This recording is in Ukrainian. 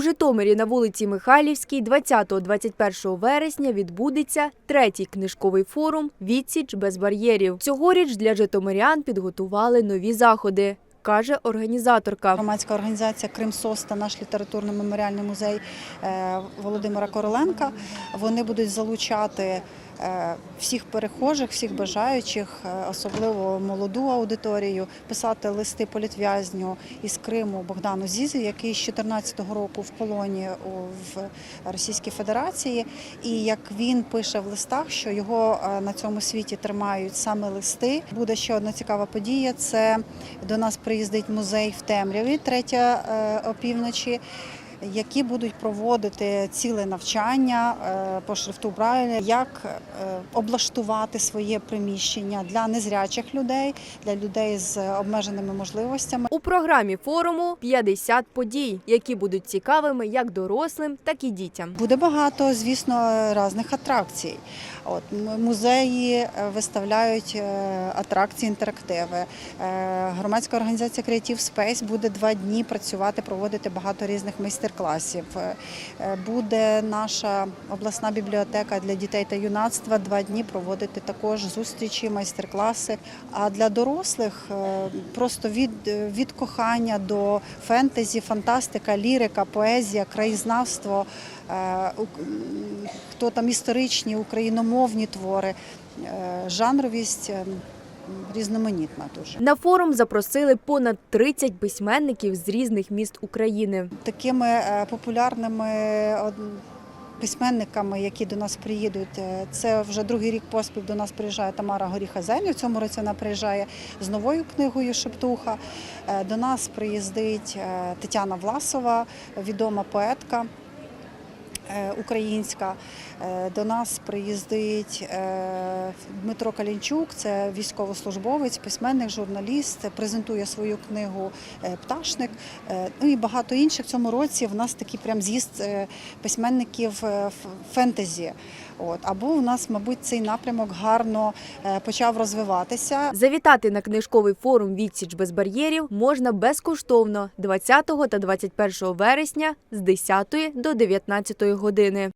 Житомирі на вулиці Михайлівській 20-21 вересня відбудеться третій книжковий форум Відсіч без бар'єрів. Цьогоріч для житомирян підготували нові заходи, каже організаторка. Громадська організація Кримсос та наш літературний меморіальний музей е, Володимира Короленка. Вони будуть залучати всіх перехожих, всіх бажаючих, е, особливо молоду аудиторію, писати листи політв'язню із Криму Богдану Зізі, який з 2014 року в полоні в Російській Федерації. І як він пише в листах, що його е, на цьому світі тримають саме листи. Буде ще одна цікава подія. Це до нас приїздить музей в темряві, третя е, опівночі. Які будуть проводити ціле навчання е, по шрифту Брайля, як е, облаштувати своє приміщення для незрячих людей, для людей з обмеженими можливостями. У програмі форуму 50 подій, які будуть цікавими як дорослим, так і дітям. Буде багато, звісно, різних атракцій. От музеї е, виставляють е, атракції, інтерактиви. Е, Громадська організація Creative Space буде два дні працювати, проводити багато різних майстер-класів. Буде наша обласна бібліотека для дітей та юнацтва два дні проводити також зустрічі, майстер-класи. А для дорослих просто від, від кохання до фентезі, фантастика, лірика, поезія, краєзнавство. Е, хто там історичні, україномовні твори, е, жанровість е, різноманітна дуже. На форум запросили понад 30 письменників з різних міст України. Такими популярними письменниками, які до нас приїдуть, це вже другий рік поспіль до нас приїжджає Тамара Горіха Зель. У цьому році вона приїжджає з новою книгою Шептуха. До нас приїздить Тетяна Власова, відома поетка. Е, Українська Е, до нас приїздить е, Дмитро Калінчук, це військовослужбовець, письменник, журналіст, презентує свою книгу Пташник. Ну і багато інших. В цьому році в нас такий прям з'їзд письменників фентезі. От або у нас, мабуть, цей напрямок гарно почав розвиватися. Завітати на книжковий форум Відсіч без бар'єрів можна безкоштовно 20 та 21 вересня з 10 до 19 години.